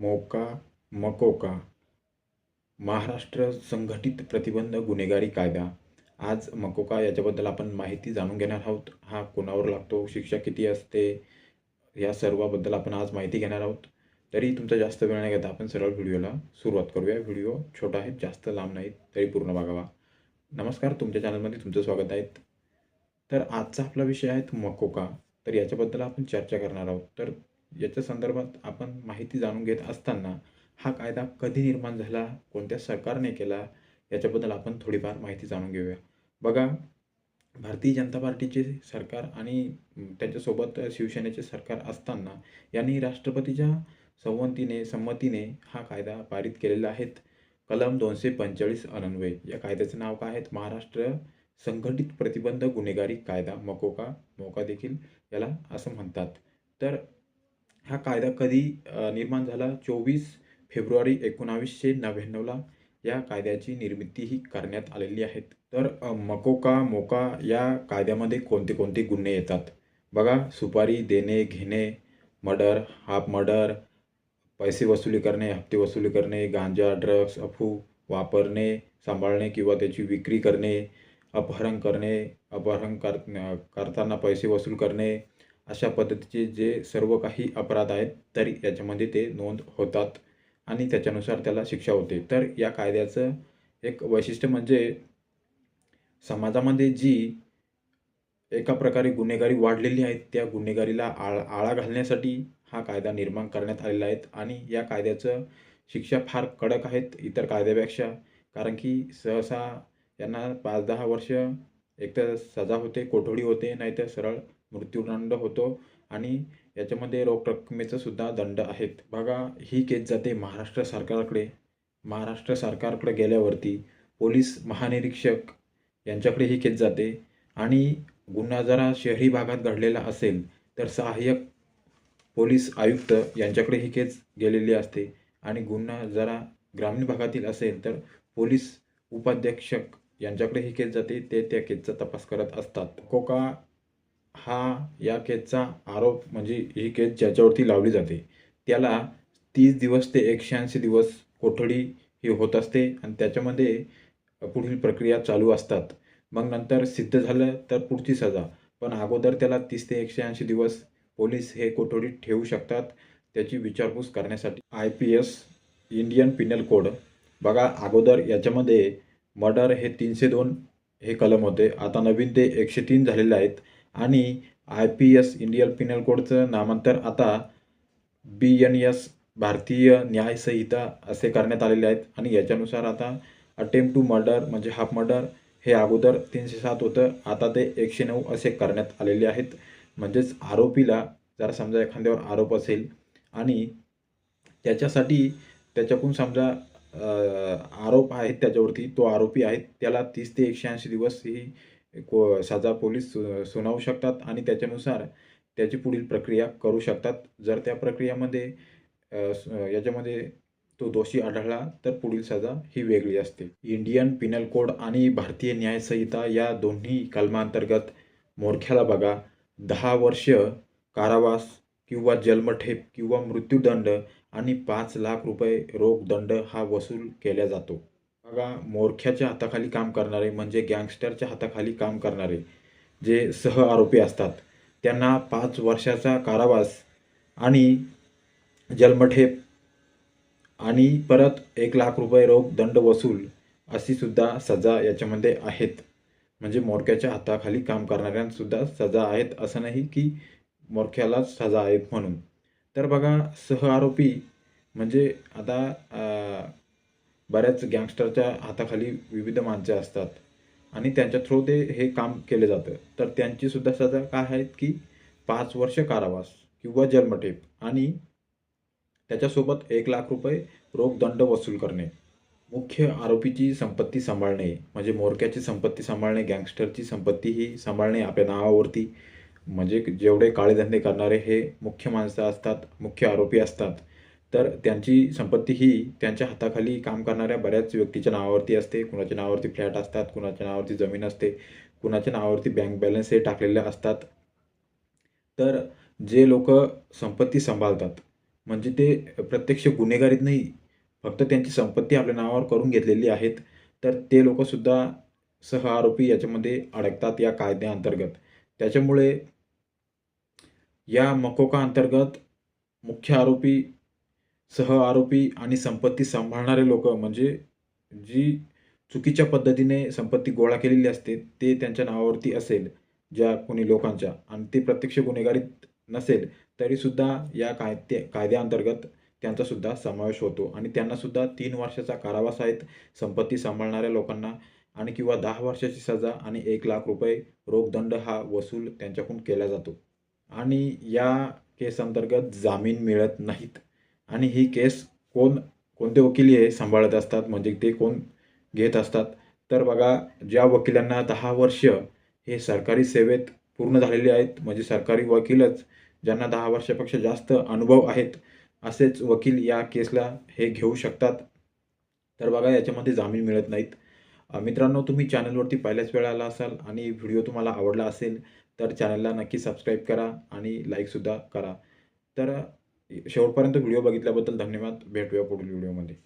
मोका मकोका महाराष्ट्र संघटित प्रतिबंध गुन्हेगारी कायदा. आज मकोका याच्याबद्दल आपण माहिती जाणून घेणार आहोत. हा कोणावर लागतो शिक्षा किती असते या सर्वाबद्दल आपण आज माहिती घेणार आहोत. तरी तुमचा जास्त वेळ नाही घेता आपण सरळ व्हिडिओला सुरुवात करूया. व्हिडिओ छोटा आहे जास्त लांब नाही तरी पूर्ण बघावा. नमस्कार तुमच्या चॅनलमध्ये तुमचं स्वागत आहे. तर आजचा आपला विषय आहे मकोका. तर याच्याबद्दल आपण चर्चा करणार आहोत. तर याच्या संदर्भात आपण माहिती जाणून घेत असताना हा कायदा कधी निर्माण झाला कोणत्या सरकारने केला याच्याबद्दल आपण थोडीफार माहिती जाणून घेऊया. बघा भारतीय जनता पार्टीचे सरकार आणि त्यांच्यासोबत शिवसेनेचे सरकार असताना यांनी राष्ट्रपतीच्या संमतीने संमतीने हा कायदा पारित केलेला आहेत कलम दोनशे पंचेचाळीस अनन्वय या कायद्याचं नाव काय आहेत? महाराष्ट्र संघटित प्रतिबंध गुन्हेगारी कायदा मकोका मोका देखील याला असं म्हणतात. तर हा कायदा कधी निर्माण झाला? चोवीस फेब्रुवारी एकोणावीसशे नव्याण्णवला या कायद्याची निर्मितीही करण्यात आलेली आहे. तर मकोका मोका या कायद्यामध्ये कोणते कोणते गुन्हे येतात? बघा सुपारी देणे घेणे मर्डर हाफ मर्डर पैसे वसुली करणे हप्ते वसुली करणे गांजा ड्रग्स अफू वापरणे सांभाळणे किंवा त्याची विक्री करणे अपहरण करणे अपहरण कर करताना पैसे वसूल करणे अशा पद्धतीचे जे सर्व काही अपराध आहेत तरी याच्यामध्ये ते नोंद होतात आणि त्याच्यानुसार त्याला शिक्षा होते. तर या कायद्याचं एक वैशिष्ट्य म्हणजे समाजामध्ये जी एका प्रकारे गुन्हेगारी वाढलेली आहे त्या गुन्हेगारीला आळा आळा घालण्यासाठी हा कायदा निर्माण करण्यात आलेला आहे आणि या कायद्याचं शिक्षा फार कडक आहेत इतर कायद्यापेक्षा. कारण की सहसा यांना पाच दहा वर्ष एकतर सजा होते कोठडी होते नाहीतर सरळ मृत्यूदंड होतो आणि याच्यामध्ये रोख रकमेचं सुद्धा दंड आहेत. बघा ही केस जाते महाराष्ट्र सरकारकडे. महाराष्ट्र सरकारकडे गेल्यावरती पोलीस महानिरीक्षक यांच्याकडे ही केस जाते. आणि गुन्हा जरा शहरी भागात घडलेला असेल तर सहाय्यक पोलीस आयुक्त यांच्याकडे ही केस गेलेली असते. आणि गुन्हा जरा ग्रामीण भागातील असेल तर पोलीस उपाध्यक्षक यांच्याकडे ही केस जाते. ते त्या केसचा तपास करत असतात. कोका हा या केसचा आरोप म्हणजे ही केस ज्याच्यावरती लावली जाते त्याला तीस दिवस ते एकशे ऐंशी दिवस कोठडी ही होत असते आणि त्याच्यामध्ये पुढील प्रक्रिया चालू असतात. मग नंतर सिद्ध झालं तर पुढची सजा. पण अगोदर त्याला तीस ते एकशे ऐंशी दिवस पोलीस हे कोठडीत ठेवू शकतात त्याची विचारपूस करण्यासाठी. I P S Indian penal code. बघा अगोदर याच्यामध्ये मर्डर हे तीनशे दोन हे कलम होते. आता नवीन ते एकशे तीन झालेले आहेत. आणि I P S Indian penal कोडचं नामांतर आता बी एन एस भारतीय न्यायसंहिता असे करण्यात आलेले आहेत. आणि याच्यानुसार आता अटेम्प्ट टू मर्डर म्हणजे हाफ मर्डर हे अगोदर तीनशे सात होतं. आता ते एकशे नऊ असे करण्यात आलेले आहेत. म्हणजेच आरोपीला जर समजा एखाद्यावर आरोप असेल आणि त्याच्यासाठी त्याच्याकडून समजा आरोप आहेत त्याच्यावरती तो आरोपी आहे त्याला तीस ते एकशे ऐंशी दिवस ही को सजा पोलीस सु सुनावू शकतात आणि त्याच्यानुसार त्याची पुढील प्रक्रिया करू शकतात. जर त्या प्रक्रियामध्ये याच्यामध्ये तो दोषी आढळला तर पुढील सजा ही वेगळी असते. इंडियन पिनल कोड आणि भारतीय न्यायसंहिता या दोन्ही कलमांतर्गत मोरख्याला बघा. दहा वर्ष कारावास किंवा जन्मठेप किंवा मृत्यूदंड आणि पाच लाख रुपये रोख दंड हा वसूल केला जातो. बघा मोरख्याच्या हाताखाली काम करणारे म्हणजे गँगस्टरच्या हाताखाली काम करणारे जे सह आरोपी असतात. त्यांना पाच वर्षाचा कारावास आणि जन्मठेप आणि परत एक लाख रुपये रोख दंड वसूल अशी सुद्धा सजा याच्यामध्ये आहेत. म्हणजे मोरक्याच्या हाताखाली काम करणाऱ्यांसुद्धा सजा आहेत असं नाही की मोरख्यालाच सजा आहेत म्हणून. तर बघा सह आरोपी म्हणजे आता बऱ्याच गँगस्टरच्या हाताखाली विविध माणसं असतात आणि त्यांच्या थ्रू ते हे काम केले जातं. तर त्यांची सुद्धा सजा काय आहेत की पाच वर्ष कारावास किंवा जन्मठेप आणि त्याच्यासोबत एक लाख रुपये रोख दंड वसूल करणे. मुख्य आरोपीची संपत्ती सांभाळणे म्हणजे मोरक्याची संपत्ती सांभाळणे गँगस्टरची संपत्ती ही सांभाळणे आपल्या नावावरती. म्हणजे जेवढे काळेधंदे करणारे हे मुख्य माणसं असतात मुख्य आरोपी असतात. तर त्यांची संपत्ती ही त्यांच्या हाताखाली काम करणाऱ्या बऱ्याच व्यक्तीच्या नावावरती असते. कुणाच्या नावावरती फ्लॅट असतात कुणाच्या नावावरती जमीन असते कुणाच्या नावावरती बँक बॅलन्स हे टाकलेले असतात. तर जे लोक संपत्ती सांभाळतात म्हणजे ते प्रत्यक्ष गुन्हेगारीत नाही फक्त त्यांची संपत्ती आपल्या नावावर करून घेतलेली आहेत तर ते लोकंसुद्धा सह आरोपी याच्यामध्ये अडकतात या कायद्याअंतर्गत. त्याच्यामुळे या मकोका अंतर्गत मुख्य आरोपी सह आरोपी आणि संपत्ती सांभाळणारे लोक म्हणजे जी चुकीच्या पद्धतीने संपत्ती गोळा केलेली असते ते त्यांच्या नावावरती असेल ज्या कोणी लोकांच्या आणि ते प्रत्यक्ष गुन्हेगारीत नसेल तरीसुद्धा या कायदे कायद्याअंतर्गत त्यांचासुद्धा समावेश होतो. आणि त्यांनासुद्धा तीन वर्षाचा कारावास आहेत संपत्ती सांभाळणाऱ्या लोकांना आणि किंवा दहा वर्षाची सजा आणि एक लाख रुपये रोखदंड हा वसूल त्यांच्याकडून केला जातो. आणि या केस अंतर्गत जामीन मिळत नाहीत. आणि ही केस कोण कोणते वकील हे सांभाळत असतात म्हणजे ते कोण घेत असतात? तर बघा ज्या वकिलांना दहा वर्ष हे सरकारी सेवेत पूर्ण झालेले आहेत म्हणजे सरकारी वकीलच ज्यांना दहा वर्षापेक्षा जास्त अनुभव आहेत असेच वकील या केसला हे घेऊ शकतात. तर बघा याच्यामध्ये जामीन मिळत नाहीत. मित्रांनो तुम्ही चॅनलवरती पहिल्याच वेळा आला असाल आणि व्हिडिओ तुम्हाला आवडला असेल तर चॅनलला नक्की सबस्क्राईब करा आणि लाईकसुद्धा करा. तर शेवटपर्यंत व्हिडिओ बघितल्याबद्दल धन्यवाद. भेटूया पुढील व्हिडिओमध्ये.